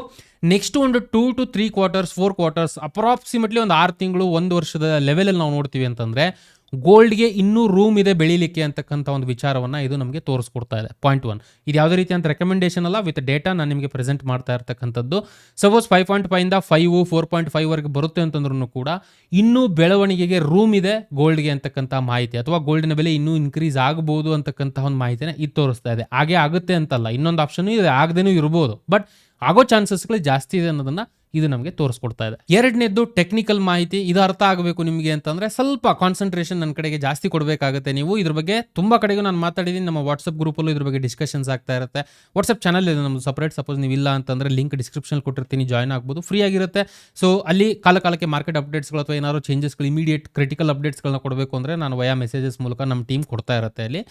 Speaker 1: ನೆಕ್ಸ್ಟ್ ಒಂದು two to three quarters four quarters approximately ಒಂದು ಆರು ತಿಂಗಳು, ಒಂದು ವರ್ಷದ ಲೆವೆಲಲ್ಲಿ ನಾವು ನೋಡ್ತೀವಿ ಅಂತಂದರೆ ಗೋಲ್ಡ್ಗೆ ಇನ್ನೂ ರೂಮ್ ಇದೆ ಬೆಳಿಲಿಕ್ಕೆ ಅಂತಕ್ಕಂಥ ಒಂದು ವಿಚಾರವನ್ನು ಇದು ನಮಗೆ ತೋರಿಸ್ಕೊಡ್ತಾ ಇದೆ. ಪಾಯಿಂಟ್ ಒನ್ ಇದು ಯಾವುದೇ ರೀತಿ ಅಂತ ರೆಕಮೆಂಡೇಶನ್ ಅಲ್ಲ ವಿತ್ ಡೇಟಾ ನಾನು ನಿಮಗೆ ಪ್ರೆಸೆಂಟ್ ಮಾಡ್ತಾ ಇರ್ತಕ್ಕಂಥದ್ದು. ಸಪೋಸ್ ಫೈವ್ ಪಾಯಿಂಟ್ ಫೈವಿಂದ ಫೈವ್ ಫೋರ್ ಪಾಯಿಂಟ್ ಫೈವ್ ವರೆಗೆ ಬರುತ್ತೆ ಅಂತಂದ್ರೂ ಕೂಡ ಇನ್ನೂ ಬೆಳವಣಿಗೆಗೆ ರೂಮ್ ಇದೆ ಗೋಲ್ಡ್ಗೆ ಅಂತಕ್ಕಂಥ ಮಾಹಿತಿ. ಅಥವಾ ಗೋಲ್ಡಿನ ಬೆಲೆ ಇನ್ನೂ ಇನ್ಕ್ರೀಸ್ ಆಗ್ಬೋದು ಅಂತಕ್ಕಂಥ ಒಂದು ಮಾಹಿತಿನ ಇದು ತೋರಿಸ್ತಾ ಇದೆ. ಹಾಗೆ ಆಗುತ್ತೆ ಅಂತಲ್ಲ. ಇನ್ನೊಂದು ಆಪ್ಷನ್ ಇದೆ, ಆಗದೇನೂ ಇರ್ಬೋದು. ಬಟ್ ಆಗೋ ಚಾನ್ಸಸ್ಗಳು ಜಾಸ್ತಿ ಇದೆ ಅನ್ನೋದನ್ನ ಇದು ನಮಗೆ ತೋರಿಸ್ಕೊಡ್ತಾ ಇದೆ. ಎರಡನೇದ್ದು ಟೆಕ್ನಿಕಲ್ ಮಾಹಿತಿ, ಇದು ಅರ್ಥ ಆಗಬೇಕು ನಿಮಗೆ ಅಂತಂದ್ರೆ ಸ್ವಲ್ಪ ಕಾನ್ಸಂಟ್ರೇಷನ್ ನನ್ನ ಕಡೆಗೆ ಜಾಸ್ತಿ ಕೊಡಬೇಕಾಗುತ್ತೆ ನೀವು. ಇದ್ರ ಬಗ್ಗೆ ತುಂಬಾ ಕಡೆಗೂ ನಾನು ಮಾತಾಡಿದ್ದೀನಿ ನಮ್ಮ ವಾಟ್ಸಪ್ ಗ್ರೂಪಲ್ಲೂ ಇದ್ರ ಬಗ್ಗೆ ಡಿಸ್ಕಷನ್ಸ್ ಆಗ್ತಾ ಇರುತ್ತೆ. ವಾಟ್ಸಪ್ ಚಾನಲ್ ಇದೆ ನಮ್ಮದು ಸಪರೇಟ್ ಸಪೋಸ್ ನೀವು ಇಲ್ಲ ಅಂತಂದ್ರೆ ಲಿಂಕ್ ಡಿಸ್ಕ್ರಿಪ್ಷನ್ ಕೊಟ್ಟಿರ್ತೀನಿ ಜಾಯ್ನ್ ಆಗ್ಬೋದು. ಫ್ರೀ ಆಗಿರುತ್ತೆ. ಸೊ ಅಲ್ಲಿ ಕಾಲ ಕಾಲಕ್ಕೆ ಮಾರ್ಕೆಟ್ ಅಪ್ಡೇಟ್ಸ್ಗಳು ಅಥವಾ ಏನಾದ್ರು ಚೇಂಜಸ್ಗಳು ಇಮಿಡಿಯೇಟ್ ಕ್ರಿಟಿಕಲ್ ಅಪ್ಡೇಟ್ಸ್ಗಳನ್ನ ಕೊಡಬೇಕು ಅಂದರೆ ನಾನು ವಯಾ ಮೆಸೇಜಸ್ ಮೂಲಕ ನಮ್ಮ ಟೀಮ್ ಕೊಡ್ತಾ ಇರುತ್ತೆ ಅಲ್ಲಿ.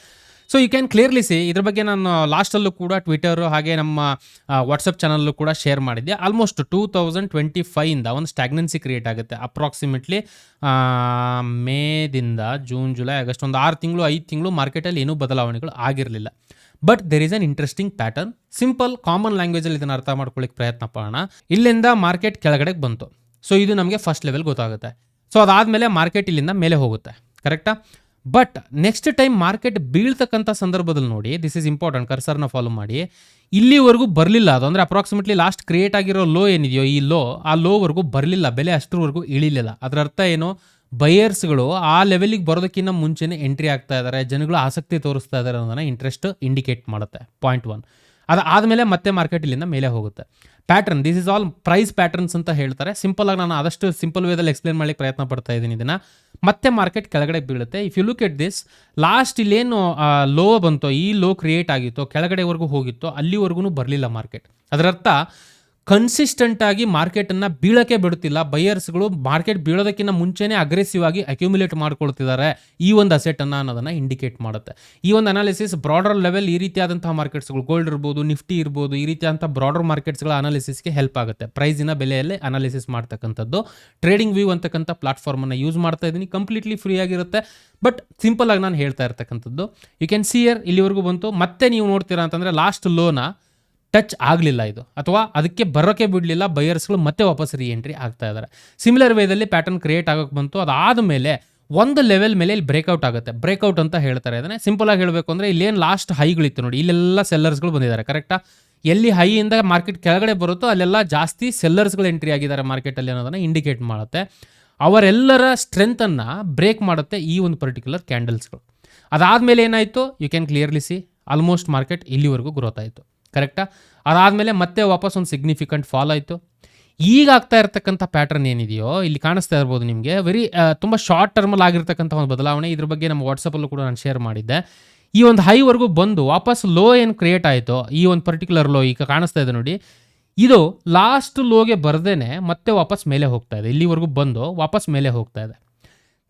Speaker 1: So you can clearly see ಇದ್ರ ಬಗ್ಗೆ ನಾನು ಲಾಸ್ಟಲ್ಲೂ ಕೂಡ ಟ್ವಿಟರ್ ಹಾಗೆ ನಮ್ಮ ವಾಟ್ಸಪ್ ಚಾನಲ್ಲೂ ಕೂಡ ಶೇರ್ ಮಾಡಿದ್ದೆ. ಆಲ್ಮೋಸ್ಟ್ ಟೂ ತೌಸಂಡ್ ಟ್ವೆಂಟಿ ಫೈವಿಂದ ಒಂದು ಸ್ಟ್ಯಾಗ್ನೆನ್ಸಿ ಕ್ರಿಯೇಟ್ ಆಗುತ್ತೆ. ಅಪ್ರಾಕ್ಸಿಮೇಟ್ಲಿ ಮೇದಿಂದ ಜೂನ್ ಜುಲೈ ಆಗಸ್ಟ್ ಒಂದು ಆರು ತಿಂಗಳು, ಐದು ತಿಂಗಳು ಮಾರ್ಕೆಟಲ್ಲಿ ಏನೂ ಬದಲಾವಣೆಗಳು ಆಗಿರಲಿಲ್ಲ. But there is an interesting pattern simple common ಲ್ಯಾಂಗ್ವೇಜಲ್ಲಿ ಇದನ್ನು ಅರ್ಥ ಮಾಡ್ಕೊಳ್ಳಿಕ್ಕೆ ಪ್ರಯತ್ನ ಪಡೋಣ. ಇಲ್ಲಿಂದ ಮಾರ್ಕೆಟ್ ಕೆಳಗಡೆಗೆ ಬಂತು. ಸೊ ಇದು ನಮಗೆ ಫಸ್ಟ್ ಲೆವೆಲ್ ಗೊತ್ತಾಗುತ್ತೆ. ಸೊ ಅದಾದಮೇಲೆ ಮಾರ್ಕೆಟ್ ಇಲ್ಲಿಂದ ಮೇಲೆ ಹೋಗುತ್ತೆ. ಕರೆಕ್ಟಾ ಬಟ್ ನೆಕ್ಸ್ಟ್ ಟೈಮ್ ಮಾರ್ಕೆಟ್ ಬೀಳ್ತಕ್ಕಂಥ ಸಂದರ್ಭದಲ್ಲಿ ನೋಡಿ ದಿಸ್ ಇಸ್ ಇಂಪಾರ್ಟೆಂಟ್ ಕರ್ಸರ್ನ ಫಾಲೋ ಮಾಡಿ. ಇಲ್ಲಿವರೆಗೂ ಬರಲಿಲ್ಲ. ಅದು ಅಂದರೆ ಅಪ್ರಾಕ್ಸಿಮೇಟ್ಲಿ ಲಾಸ್ಟ್ ಕ್ರಿಯೇಟ್ ಆಗಿರೋ ಲೋ ಏನಿದೆಯೋ ಈ ಲೋ ಆ ಲೋವರೆಗೂ ಬರಲಿಲ್ಲ. ಬೆಲೆ ಅಷ್ಟರವರೆಗೂ ಇಳಿಲಿಲ್ಲ. ಅದರ ಅರ್ಥ ಏನು? ಬಯರ್ಸ್ಗಳು ಆ ಲೆವೆಲಿಗೆ ಬರೋದಕ್ಕಿಂತ ಮುಂಚೆನೇ ಎಂಟ್ರಿ ಆಗ್ತಾ ಇದ್ದಾರೆ. ಜನಗಳು ಆಸಕ್ತಿ ತೋರಿಸ್ತಾ ಇದ್ದಾರೆ ಅನ್ನೋದನ್ನು ಇಂಟ್ರೆಸ್ಟ್ ಇಂಡಿಕೇಟ್ ಮಾಡುತ್ತೆ. ಪಾಯಿಂಟ್ ಒನ್ ಅದು ಆದಮೇಲೆ ಮತ್ತೆ ಮಾರ್ಕೆಟ್ ಇಲ್ಲಿಂದ ಮೇಲೆ ಹೋಗುತ್ತೆ. Pattern this is all price patterns ಅಂತ ಹೇಳ್ತಾರೆ. ಸಿಂಪಲ್ ಆಗಿ ನಾನು ಆದಷ್ಟು ಸಿಂಪಲ್ ವೇದಲ್ಲಿ ಎಕ್ಸ್ಪ್ಲೇನ್ ಮಾಡಲಿಕ್ಕೆ ಪ್ರಯತ್ನ ಪಡ್ತಾ ಇದ್ದೀನಿ ಇದನ್ನು. ಮತ್ತೆ ಮಾರ್ಕೆಟ್ ಕೆಳಗಡೆ ಬೀಳುತ್ತೆ. If you look at this last ಇಲ್ಲೇನು ಲೋ ಬಂತೋ, ಈ ಲೋ ಕ್ರಿಯೇಟ್ ಆಗಿತ್ತೋ, ಕೆಳಗಡೆವರೆಗೂ ಹೋಗಿತ್ತೋ, ಅಲ್ಲಿವರೆಗೂ ಬರಲಿಲ್ಲ ಮಾರ್ಕೆಟ್ ಅದರರ್ಥ ಕನ್ಸಿಸ್ಟೆಂಟ್ ಆಗಿ ಮಾರ್ಕೆಟನ್ನು ಬೀಳಕ್ಕೆ ಬಿಡುತ್ತಿಲ್ಲ. ಬೈಯರ್ಸ್ಗಳು ಮಾರ್ಕೆಟ್ ಬೀಳೋದಕ್ಕಿಂತ ಮುಂಚೆನೇ ಅಗ್ರೆಸಿವ್ ಆಗಿ ಅಕ್ಯುಮುಲೇಟ್ ಮಾಡ್ಕೊಳ್ತಿದ್ದಾರೆ. ಈ ಒಂದು ಅಸೆಟನ್ನು ಅನ್ನೋದನ್ನು ಇಂಡಿಕೇಟ್ ಮಾಡುತ್ತೆ. ಈ ಒಂದು ಅನಾಲಿಸಿಸ್ ಬ್ರಾಡರ್ ಲೆವೆಲ್ ಈ ರೀತಿಯಾದಂತಹ ಮಾರ್ಕೆಟ್ಸ್ಗಳು ಗೋಲ್ಡ್ ಇರ್ಬೋದು ನಿಫ್ಟಿ ಇರ್ಬೋದು, ಈ ರೀತಿಯಾದಂಥ ಬ್ರಾಡರ್ ಮಾರ್ಕೆಟ್ಸ್ಗಳ ಅನಾಲಿಸಿಸ್ಗೆ ಹೆಲ್ಪ್ ಆಗುತ್ತೆ. ಪ್ರೈಸಿನ ಬೆಲೆಯಲ್ಲೇ ಅನಾಲಿಸಿಸ್ ಮಾಡ್ತಕ್ಕಂಥದ್ದು. ಟ್ರೇಡಿಂಗ್ ವ್ಯೂ ಅಂತಕ್ಕಂಥ ಪ್ಲಾಟ್ಫಾರ್ಮನ್ನು ಯೂಸ್ ಮಾಡ್ತಾ ಇದ್ದೀನಿ ಕಂಪ್ಲೀಟ್ಲಿ ಫ್ರೀ ಆಗಿರುತ್ತೆ. ಬಟ್ ಸಿಂಪಲ್ ಆಗಿ ನಾನು ಹೇಳ್ತಾ ಇರ್ತಕ್ಕಂಥದ್ದು. ಯು ಕ್ಯಾನ್ ಸಿಯರ್ ಇಲ್ಲಿವರೆಗೂ ಬಂತು. ಮತ್ತೆ ನೀವು ನೋಡ್ತೀರಾ ಅಂತಂದರೆ ಲಾಸ್ಟ್ ಲೋನ ಟಚ್ ಆಗಲಿಲ್ಲ ಇದು. ಅಥವಾ ಅದಕ್ಕೆ ಬರೋಕ್ಕೆ ಬಿಡಲಿಲ್ಲ ಬೈಯರ್ಸ್ಗಳು ಮತ್ತೆ ವಾಪಸ್ ರೀ ಎಂಟ್ರಿ ಆಗ್ತಾ ಇದ್ದಾರೆ ಸಿಮಿಲರ್ ವೇದಲ್ಲಿ ಪ್ಯಾಟರ್ನ್ ಕ್ರಿಯೇಟ್ ಆಗೋಕ್ಕೆ ಬಂತು. ಅದಾದ ಮೇಲೆ ಒಂದು ಲೆವೆಲ್ ಮೇಲೆ ಇಲ್ಲಿ ಬ್ರೇಕ್ಔಟ್ ಆಗುತ್ತೆ. ಬ್ರೇಕ್ಔಟ್ ಅಂತ ಹೇಳ್ತಾರೆ. ಅದನ್ನೇ ಸಿಂಪಲ್ ಆಗಿ ಹೇಳಬೇಕು ಅಂದರೆ ಇಲ್ಲೇನು ಲಾಸ್ಟ್ ಹೈಗಳಿತ್ತು ನೋಡಿ. ಇಲ್ಲೆಲ್ಲ ಸೆಲ್ಲರ್ಸ್ಗಳು ಬಂದಿದ್ದಾರೆ ಕರೆಕ್ಟಾ ಎಲ್ಲಿ ಹೈಯಿಂದ ಮಾರ್ಕೆಟ್ ಕೆಳಗಡೆ ಬರುತ್ತೋ ಅಲ್ಲೆಲ್ಲ ಜಾಸ್ತಿ ಸೆಲ್ಲರ್ಸ್ಗಳು ಎಂಟ್ರಿ ಆಗಿದ್ದಾರೆ ಮಾರ್ಕೆಟಲ್ಲಿ ಅನ್ನೋದನ್ನು ಇಂಡಿಕೇಟ್ ಮಾಡುತ್ತೆ. ಅವರೆಲ್ಲರ ಸ್ಟ್ರೆಂತನ್ನು ಬ್ರೇಕ್ ಮಾಡುತ್ತೆ ಈ ಒಂದು ಪರ್ಟಿಕ್ಯುಲರ್ ಕ್ಯಾಂಡಲ್ಸ್ಗಳು ಅದಾದಮೇಲೆ ಏನಾಯಿತು? You can clearly see almost market ಇಲ್ಲಿವರೆಗೂ ಗ್ರೋತ್ ಆಯಿತು. ಕರೆಕ್ಟಾ? ಅದಾದಮೇಲೆ ಮತ್ತೆ ವಾಪಸ್ ಒಂದು ಸಿಗ್ನಿಫಿಕೆಂಟ್ ಫಾಲ್ ಆಯಿತು. ಈಗ ಆಗ್ತಾ ಇರತಕ್ಕಂಥ ಪ್ಯಾಟರ್ನ್ ಏನಿದೆಯೋ, ಇಲ್ಲಿ ಕಾಣಿಸ್ತಾ ಇರ್ಬೋದು ನಿಮಗೆ ವೆರಿ ತುಂಬ ಶಾರ್ಟ್ ಟರ್ಮಲ್ಲಿ ಆಗಿರ್ತಕ್ಕಂಥ ಒಂದು ಬದಲಾವಣೆ. ಇದ್ರ ಬಗ್ಗೆ ನಮ್ಮ ವಾಟ್ಸಪ್ಪಲ್ಲೂ ಕೂಡ ನಾನು ಶೇರ್ ಮಾಡಿದ್ದೆ. ಈ ಒಂದು ಹೈವರೆಗೂ ಬಂದು ವಾಪಸ್ ಲೋ ಏನು ಕ್ರಿಯೇಟ್ ಆಯಿತು, ಈ ಒಂದು ಪರ್ಟಿಕ್ಯುಲರ್ ಲೋ ಈಗ ಕಾಣಿಸ್ತಾ ಇದೆ ನೋಡಿ. ಇದು ಲಾಸ್ಟ್ ಲೋಗೆ ಬರ್ದೇನೆ ಮತ್ತೆ ವಾಪಸ್ ಮೇಲೆ ಹೋಗ್ತಾ ಇದೆ. ಇಲ್ಲಿವರೆಗೂ ಬಂದು ವಾಪಸ್ ಮೇಲೆ ಹೋಗ್ತಾ ಇದೆ.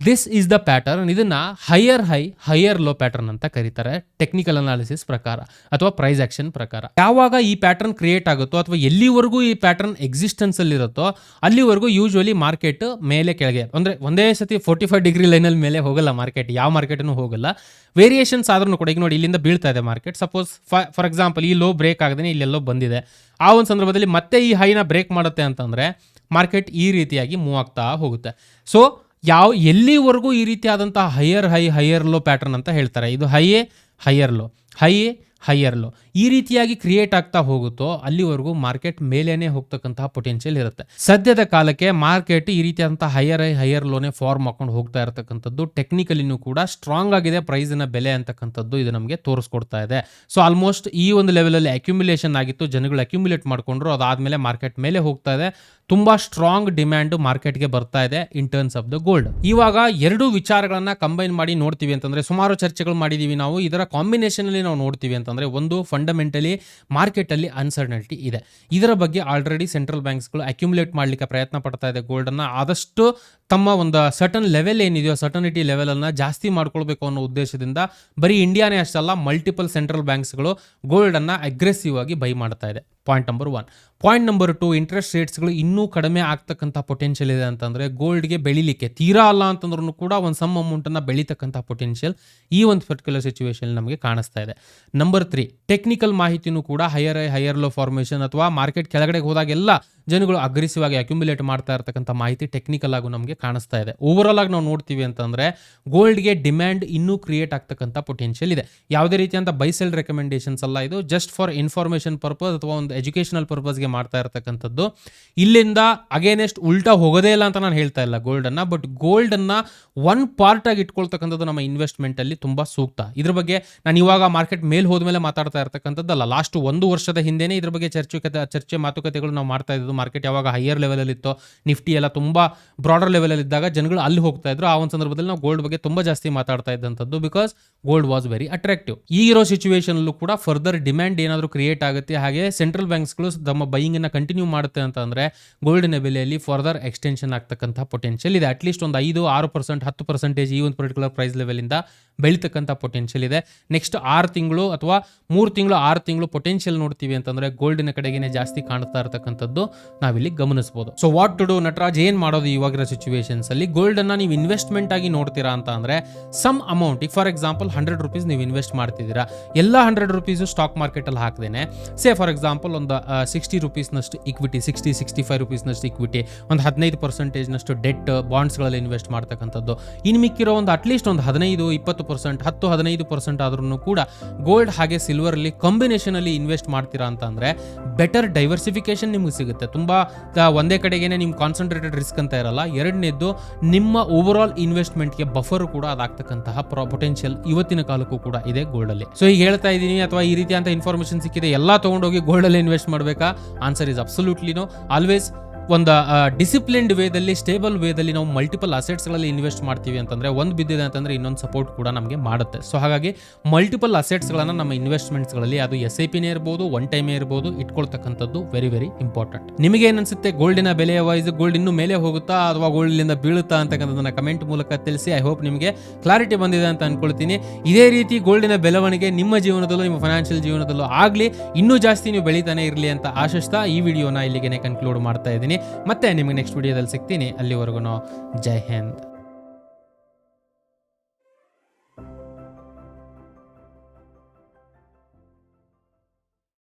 Speaker 1: ದಿಸ್ ಈಸ್ ದ ಪ್ಯಾಟರ್ನ್ ಇದನ್ನ higher high higher low pattern ಅಂತ ಕರೀತಾರೆ. ಟೆಕ್ನಿಕಲ್ ಅನಾಲಿಸಿಸ್ ಪ್ರಕಾರ ಅಥವಾ ಪ್ರೈಸ್ ಆಕ್ಷನ್ ಪ್ರಕಾರ. ಯಾವಾಗ ಈ ಪ್ಯಾಟರ್ನ್ ಕ್ರಿಯೇಟ್ ಆಗುತ್ತೋ ಅಥವಾ ಎಲ್ಲಿವರೆಗೂ ಈ ಪ್ಯಾಟರ್ನ್ ಎಕ್ಸಿಸ್ಟೆನ್ಸ್ ಇರುತ್ತೋ ಅಲ್ಲಿವರೆಗೂ ಯೂಶ್ವಲಿ ಮಾರ್ಕೆಟ್ ಮೇಲೆ ಕೆಳಗೆ, ಅಂದ್ರೆ ಒಂದೇ ಸತಿ ಫೋರ್ಟಿ ಫೈವ್ ಡಿಗ್ರಿ ಲೈನಲ್ಲಿ ಮೇಲೆ ಹೋಗಲ್ಲ ಮಾರ್ಕೆಟ್ ಯಾವ ಮಾರ್ಕೆಟನ್ನು ಹೋಗಲ್ಲ. ವೇರಿಯೇಷನ್ಸ್ ಆದ್ರೂ ಕೂಡ ಈಗ ನೋಡಿ ಇಲ್ಲಿಂದ ಬೀಳ್ತಾ ಇದೆ ಮಾರ್ಕೆಟ್ ಸಪೋಸ್ ಫಾರ್ ಎಕ್ಸಾಂಪಲ್ ಈ ಲೋ ಬ್ರೇಕ್ ಆಗದೇ ಇಲ್ಲೆಲ್ಲೋ ಬಂದಿದೆ. ಆ ಒಂದು ಸಂದರ್ಭದಲ್ಲಿ ಮತ್ತೆ ಈ ಹೈನ ಬ್ರೇಕ್ ಮಾಡುತ್ತೆ ಅಂತಂದ್ರೆ ಮಾರ್ಕೆಟ್ ಈ ರೀತಿಯಾಗಿ ಮೂವ್ ಆಗ್ತಾ ಹೋಗುತ್ತೆ. ಸೊ ಯಾವ, ಎಲ್ಲಿವರೆಗೂ ಈ ರೀತಿಯಾದಂಥ higher high higher low pattern ಅಂತ ಹೇಳ್ತಾರೆ. ಇದು ಹೈಯೇ ಹೈಯರ್ ಲೋ ಹೈಯೇ ಹೈಯರ್ ಲೋ ಈ ರೀತಿಯಾಗಿ ಕ್ರಿಯೇಟ್ ಆಗ್ತಾ ಹೋಗುತ್ತೋ ಅಲ್ಲಿವರೆಗೂ ಮಾರ್ಕೆಟ್ ಮೇಲೇನೆ ಹೋಗ್ತಕ್ಕಂತಹ ಪೊಟೆನ್ಷಿಯಲ್ ಇರುತ್ತೆ. ಸದ್ಯದ ಕಾಲಕ್ಕೆ ಮಾರ್ಕೆಟ್ ಈ ರೀತಿಯಾದಂತಹ ಹೈಯರ್ ಐ ಹೈಯರ್ ಲೋನೇ ಫಾರ್ಮ್ ಹಾಕೊಂಡು ಹೋಗ್ತಾ ಇರತಕ್ಕಂಥದ್ದು ಟೆಕ್ನಿಕಲಿನೂ ಕೂಡ ಸ್ಟ್ರಾಂಗ್ ಆಗಿದೆ ಪ್ರೈಸಿನ ಬೆಲೆ ಅಂತಕ್ಕಂಥದ್ದು ಇದು ನಮಗೆ ತೋರಿಸ್ಕೊಡ್ತಾ ಇದೆ. ಸೊ ಆಲ್ಮೋಸ್ಟ್ ಈ ಒಂದು ಲೆವೆಲಲ್ಲಿ ಅಕ್ಯುಮುಲೇಷನ್ ಆಗಿತ್ತು, ಜನಗಳು ಅಕ್ಯುಮುಲೇಟ್ ಮಾಡ್ಕೊಂಡ್ರು, ಅದಾದಮೇಲೆ ಮಾರ್ಕೆಟ್ ಮೇಲೆ ಹೋಗ್ತಾ ಇದೆ. ತುಂಬಾ ಸ್ಟ್ರಾಂಗ್ ಡಿಮ್ಯಾಂಡ್ ಮಾರ್ಕೆಟ್ಗೆ ಬರ್ತಾ ಇದೆ in terms of the gold ಇವಾಗ ಎರಡು ವಿಚಾರಗಳನ್ನ ಕಂಬೈನ್ ಮಾಡಿ ನೋಡ್ತೀವಿ ಅಂತಂದ್ರೆ ಸುಮಾರು ಚರ್ಚೆಗಳು ಮಾಡಿದೀವಿ ನಾವು. ಇದರ ಕಾಂಬಿನೇಷನ್ ಅಲ್ಲಿ ನಾವು ನೋಡ್ತೀವಿ ಅಂತಂದ್ರೆ ಒಂದು ಫಂಡಮೆಂಟಲಿ ಮಾರ್ಕೆಟಲ್ಲಿ ಅನ್ಸರ್ಟನಿಟಿ ಇದೆ. ಇದರ ಬಗ್ಗೆ ಆಲ್ರೆಡಿ ಸೆಂಟ್ರಲ್ ಬ್ಯಾಂಕ್ಸ್ಗಳು ಅಕ್ಯುಮುಲೇಟ್ ಮಾಡಲಿಕ್ಕೆ ಪ್ರಯತ್ನ ಪಡ್ತಾ ಇದೆ ಗೋಲ್ಡನ್ನು ಆದಷ್ಟು ತಮ್ಮ ಒಂದು ಸರ್ಟನ್ ಲೆವೆಲ್ ಏನಿದೆಯೋ ಸರ್ಟನಿಟಿ ಲೆವೆಲನ್ನು ಜಾಸ್ತಿ ಮಾಡ್ಕೊಳ್ಬೇಕು ಅನ್ನೋ ಉದ್ದೇಶದಿಂದ ಬರೀ ಇಂಡಿಯಾನೇ ಅಷ್ಟಲ್ಲ ಮಲ್ಟಿಪಲ್ ಸೆಂಟ್ರಲ್ ಬ್ಯಾಂಕ್ಸ್ಗಳು ಗೋಲ್ಡನ್ನು ಅಗ್ರೆಸಿವ್ ಆಗಿ ಬೈ ಮಾಡ್ತಾ ಇದೆ. Point number one point number two interest ರೇಟ್ಸ್ಗಳು ಇನ್ನೂ ಕಡಿಮೆ ಆಗ್ತಕ್ಕಂಥ ಪೊಟೆನ್ಷಿಯಲ್ ಇದೆ ಅಂತಂದರೆ ಗೋಲ್ಡ್ಗೆ ಬೆಳಿಲಿಕ್ಕೆ ತೀರಾ ಅಲ್ಲ ಅಂತಂದ್ರೂ ಕೂಡ ಒಂದು ಸಮ್ ಅಮೌಂಟನ್ನು ಬೆಳೀತಕ್ಕಂಥ ಪೊಟೆನ್ಷಿಯಲ್ ಈ ಒಂದು ಪರ್ಟಿಕ್ಯುಲರ್ ಸಿಚುವೇಶನ್ ನಮಗೆ ಕಾಣಿಸ್ತಾ ಇದೆ. ನಂಬರ್ ತ್ರೀ ಟೆಕ್ನಿಕಲ್ ಮಾಹಿತಿನೂ ಕೂಡ higher high higher low formation ಅಥವಾ ಮಾರ್ಕೆಟ್ ಕೆಳಗಡೆ ಹೋದಾಗೆಲ್ಲ ಜನಗಳು ಅಗ್ರೆಸಿವ್ ಆಗಿ ಅಕ್ಯುಮುಲೇಟ್ ಮಾಡ್ತಾ ಇರ್ತಕ್ಕಂಥ ಮಾಹಿತಿ ಟೆಕ್ನಿಕಲ್ ಆಗು ನಮಗೆ ಕಾಣಿಸ್ತಾ ಇದೆ. ಓವರಾಲ್ ಆಗಿ ನಾವು ನೋಡ್ತೀವಿ ಅಂತಂದ್ರೆ ಗೋಲ್ಡ್ಗೆ ಡಿಮ್ಯಾಂಡ್ ಇನ್ನೂ ಕ್ರಿಯೇಟ್ ಆಗ್ತಕ್ಕಂಥ ಪೊಟೆನ್ಷಿಯಲ್ ಇದೆ. ಯಾವುದೇ ರೀತಿಯಂತ ಬೈಸೆಲ್ ರೆಕಮೆಂಡೇಶನ್ಸ್ ಅಲ್ಲ ಇದು ಜಸ್ಟ್ ಫಾರ್ ಇನ್ಫಾರ್ಮೇಷನ್ ಪರ್ಪಸ್ ಅಥವಾ ಒಂದು ಎಜುಕೇಷನಲ್ ಪರ್ಪಸ್ಗೆ ಮಾಡ್ತಾ ಇರತಕ್ಕಂಥದ್ದು. ಇಲ್ಲಿಂದ ಅಗೇನೆಸ್ಟ್ ಉಲ್ಟಾ ಹೋಗೋದೇ ಇಲ್ಲ ಅಂತ ನಾನು ಹೇಳ್ತಾ ಇಲ್ಲ ಗೋಲ್ಡನ್ನು ಬಟ್ ಗೋಲ್ಡನ್ನು ಒನ್ ಪಾರ್ಟ್ ಆಗಿ ಇಟ್ಕೊಳ್ತಕ್ಕಂಥದ್ದು ನಮ್ಮ ಇನ್ವೆಸ್ಟ್ಮೆಂಟ್ ಅಲ್ಲಿ ತುಂಬಾ ಸೂಕ್ತ. ಇದ್ರ ಬಗ್ಗೆ ನಾನು ಇವಾಗ ಮಾರ್ಕೆಟ್ ಮೇಲ್ ಹೋದ್ಮೇಲೆ ಮಾತಾಡ್ತಾ ಇರ್ತಕ್ಕಂಥದ್ದಲ್ಲ ಲಾಸ್ಟ್ ಒಂದು ವರ್ಷದ ಹಿಂದೆನೇ ಇದ್ರ ಬಗ್ಗೆ ಚರ್ಚೆ ಚರ್ಚೆ ಮಾತುಕತೆಗಳು ನಾವು ಮಾಡ್ತಾ ಇದ್ದು ಮಾರ್ಕೆಟ್ ಯಾವಾಗ ಹೈಯರ್ ಲೆವೆಲಲ್ಲಿತ್ತು ನಿಫ್ಟಿ ಎಲ್ಲ ತುಂಬ ಬ್ರಾಡರ್ ಲೆವೆಲಲ್ಲಿದ್ದಾಗ ಜನಗಳು ಅಲ್ಲಿ ಹೋಗ್ತಾ ಇದ್ರು. ಆ ಒಂದು ಸಂದರ್ಭದಲ್ಲಿ ನಾವು ಗೋಲ್ಡ್ ಬಗ್ಗೆ ತುಂಬ ಜಾಸ್ತಿ ಮಾತಾಡ್ತಾ ಇದ್ದಂಥದ್ದು because gold was very attractive ಈ ಇರೋ ಸಿಚುವೇಶನ್ ಅಲ್ಲೂ ಕೂಡ ಫರ್ದರ್ ಡಿಮ್ಯಾಂಡ್ ಏನಾದರೂ ಕ್ರಿಯೇಟ್ ಆಗುತ್ತೆ, ಹಾಗೆ ಸೆಂಟ್ರಲ್ ಬ್ಯಾಂಕ್ಸ್ಗಳು ತಮ್ಮ ಬೈಯಿಂಗ್ ಅನ್ನ ಕಂಟಿನ್ಯೂ ಮಾಡುತ್ತೆ ಅಂತಂದರೆ ಗೋಲ್ಡಿನ ಬೆಲೆಯಲ್ಲಿ ಫರ್ದರ್ ಎಕ್ಸ್ಟೆನ್ಷನ್ ಆಗ್ತಕ್ಕಂಥ ಪೊಟೆನ್ಷಿಯಲ್ ಇದೆ. ಅಟ್ಲೀಸ್ಟ್ ಒಂದು ಐದು, ಆರು ಪರ್ಸೆಂಟ್ ಹತ್ತು ಪರ್ಸೆಂಟೇಜ್ ಈ ಒಂದು ಪರ್ಟಿಕ್ಯುಲರ್ ಪ್ರೈಸ್ ಲೆವೆಲಿಂದ ಬೆಳೀತಕ್ಕಂಥ ಪೊಟೆನ್ಷಿಯಲ್ ಇದೆ. ನೆಕ್ಸ್ಟ್ ಆರು ತಿಂಗಳು ಅಥವಾ ಮೂರು ತಿಂಗಳು, ಆರು ತಿಂಗಳು ಪೊಟೆನ್ಷಿಯಲ್ ನೋಡ್ತೀವಿ ಅಂತಂದ್ರೆ ಗೋಲ್ಡಿನ ಕಡೆಗೇನೆ ಜಾಸ್ತಿ ಕಾಣ್ತಾ ಇರತಕ್ಕಂಥದ್ದು. ನಾವಿಲ್ಲಿ ಗಮನಿಸಬಹುದು so what to do Nataraj ಏನ್ ಮಾಡೋದು ಇವಾಗಿರೋ ಸಿಚುವೇಶನ್ಸ್ ಅಲ್ಲಿ? ಗೋಲ್ಡ್ ಅನ್ನ ನೀವು ಇನ್ವೆಸ್ಟ್ಮೆಂಟ್ ಆಗಿ ನೋಡ್ತೀರಾ ಅಂತ ಅಂದ್ರೆ ಸಮ್ ಅಮೌಂಟ್ ಈಗ ಫಾರ್ ಎಕ್ಸಾಂಪಲ್ ಹಂಡ್ರೆಡ್ ರುಪೀಸ್ ನೀವು ಇನ್ವೆಸ್ಟ್ ಮಾಡ್ತಿದ್ದೀರಾ. ಎಲ್ಲ ಹಂಡ್ರೆಡ್ ರುಪೀಸು ಸ್ಟಾಕ್ ಮಾರ್ಕೆಟ್ ಅಲ್ಲಿ ಹಾಕ್ದೇನೆ. ಸೇ ಫಾರ್ ಎಕ್ಸಾಂಪಲ್ ಒಂದು ಸಿಕ್ಸ್ಟಿ ರುಪೀಸ್ನಷ್ಟು ಇಕ್ವಿಟಿ ಸಿಕ್ಸ್ಟಿ ಸಿಕ್ಸ್ಟಿ ಫೈವ್ ರುಪೀಸ್ನಷ್ಟು ಇಕ್ವಿಟಿ ಒಂದು ಹದಿನೈದು ಪರ್ಸೆಂಟೇಜ್ನಷ್ಟು ಡೆಟ್ ಬಾಂಡ್ಸ್ಗಳಲ್ಲಿ ಇನ್ವೆಸ್ಟ್ ಮಾಡ್ತಕ್ಕಂಥದ್ದು. ಇನ್ನು ಮಿಕ್ಕಿರೋ ಒಂದು ಅಟ್ಲೀಸ್ಟ್ ಒಂದು ಹದಿನೈದು, ಇಪ್ಪತ್ತು ಪರ್ಸೆಂಟ್ ಹತ್ತು, ಹದಿನೈದು ಪರ್ಸೆಂಟ್ ಆದ್ರೂ ಕೂಡ ಗೋಲ್ಡ್ ಹಾಗೆ ಸಿಲ್ವರ್ ಅಲ್ಲಿ ಕಾಂಬಿನೇಷನ್ ಅಲ್ಲಿ ಇನ್ವೆಸ್ಟ್ ಮಾಡ್ತೀರಾ ಅಂತ ಅಂದ್ರೆ ಬೆಟರ್ ಡೈವರ್ಸಿಫಿಕೇಶನ್ ನಿಮ್ಗೆ ಸಿಗುತ್ತೆ. ತುಂಬಾ ಒಂದೇ ಕಡೆಗೇನೆ ನಿಮ್ಮ ಕಾನ್ಸಂಟ್ರೇಟೆಡ್ ರಿಸ್ಕ್ ಅಂತ ಇರಲ್ಲ. ಎರಡನೇದ್ದು, ನಿಮ್ಮ ಓವರ್ ಆಲ್ ಇನ್ವೆಸ್ಟ್ಮೆಂಟ್ಗೆ ಬಫರ್ ಕೂಡ ಅದಾಗ್ತಕ್ಕಂತಹ ಪೊಟೆನ್ಷಿಯಲ್ ಇವತ್ತಿನ ಕಾಲಕ್ಕೂ ಕೂಡ ಇದೆ ಗೋಲ್ಡ್ ಅಲ್ಲಿ. ಸೊ ಈಗ ಹೇಳ್ತಾ ಇದ್ದೀನಿ, ಅಥವಾ ಈ ರೀತಿಯಂತ ಇನ್ಫಾರ್ಮೇಶನ್ ಸಿಕ್ಕಿದೆ, ಎಲ್ಲ ತೊಗೊಂಡೋಗಿ ಗೋಲ್ಡ್ ಅಲ್ಲಿ ಇನ್ವೆಸ್ಟ್ ಮಾಡಬೇಕಾ? Answer is absolutely no always ಒಂದು ಡಿಸಿಪ್ಲಿನ್ಡ್ ವೇದಲ್ಲಿ ಸ್ಟೇಬಲ್ ವೇದಲ್ಲಿ ನಾವು ಮಲ್ಟಿಪಲ್ ಅಸೆಟ್ಸ್ಗಳಲ್ಲಿ ಇನ್ವೆಸ್ಟ್ ಮಾಡ್ತೀವಿ ಅಂತಂದ್ರೆ, ಒಂದು ಬಿದ್ದಿದೆ ಅಂತಂದ್ರೆ ಇನ್ನೊಂದು ಸಪೋರ್ಟ್ ಕೂಡ ನಮಗೆ ಮಾಡುತ್ತೆ. ಸೊ ಹಾಗಾಗಿ ಮಲ್ಟಿಪಲ್ ಅಸೆಟ್ಸ್ಗಳನ್ನು ನಮ್ಮ ಇನ್ವೆಸ್ಟ್ಮೆಂಟ್ಸ್ಗಳಲ್ಲಿ ಅದು ಎಸ್ ಐ ಪಿನೇ ಇರ್ಬೋದು ಒನ್ ಟೈಮೇ ಇರ್ಬೋದು, ಇಟ್ಕೊಳ್ತಕ್ಕಂಥದ್ದು ವೆರಿ ವೆರಿ ಇಂಪಾರ್ಟೆಂಟ್ ನಿಮಗೆ ಏನು ಗೋಲ್ಡ್ ಗೋಲ್ಡಿನ ಬೆಲೆಯ ವೈಸ್ ಗೋಲ್ಡ್ ಇನ್ನೂ ಮೇಲೆ ಹೋಗುತ್ತಾ, ಅಥವಾ ಗೋಲ್ಡಿನಿಂದ ಬೀಳುತ್ತಾ ಅಂತಕ್ಕಂಥದ್ದನ್ನು ಕಮೆಂಟ್ ಮೂಲಕ ತಿಳಿಸಿ. ಐ ಹೋಪ್ ನಿಮಗೆ ಕ್ಲಾರಿಟಿ ಬಂದಿದೆ ಅಂತ ಅನ್ಕೊಳ್ತೀನಿ. ಇದೇ ರೀತಿ ಗೋಲ್ಡಿನ ಬೆಳವಣಿಗೆ ನಿಮ್ಮ ಜೀವನದಲ್ಲೂ, ನಿಮ್ಮ ಫೈನಾನ್ಷಿಯಲ್ ಜೀವನದಲ್ಲೂ ಆಗಲಿ. ಇನ್ನೂ ಜಾಸ್ತಿ ನೀವು ಬೆಳೀತಾನೆ ಇರಲಿ ಅಂತ ಆಶಿಸ್ತಾ ಈ ವಿಡಿಯೋನ ಇಲ್ಲಿಗೆ ಕನ್ಕ್ಲೂಡ್ ಮಾಡ್ತಾ ಇದ್ದೀನಿ. ಮತ್ತೆ ನಿಮಗೆ ನೆಕ್ಸ್ಟ್ ವಿಡಿಯೋದಲ್ಲಿ ಸಿಗ್ತೀನಿ. ಅಲ್ಲಿವರೆಗೂ ಜೈ ಹಿಂದ್.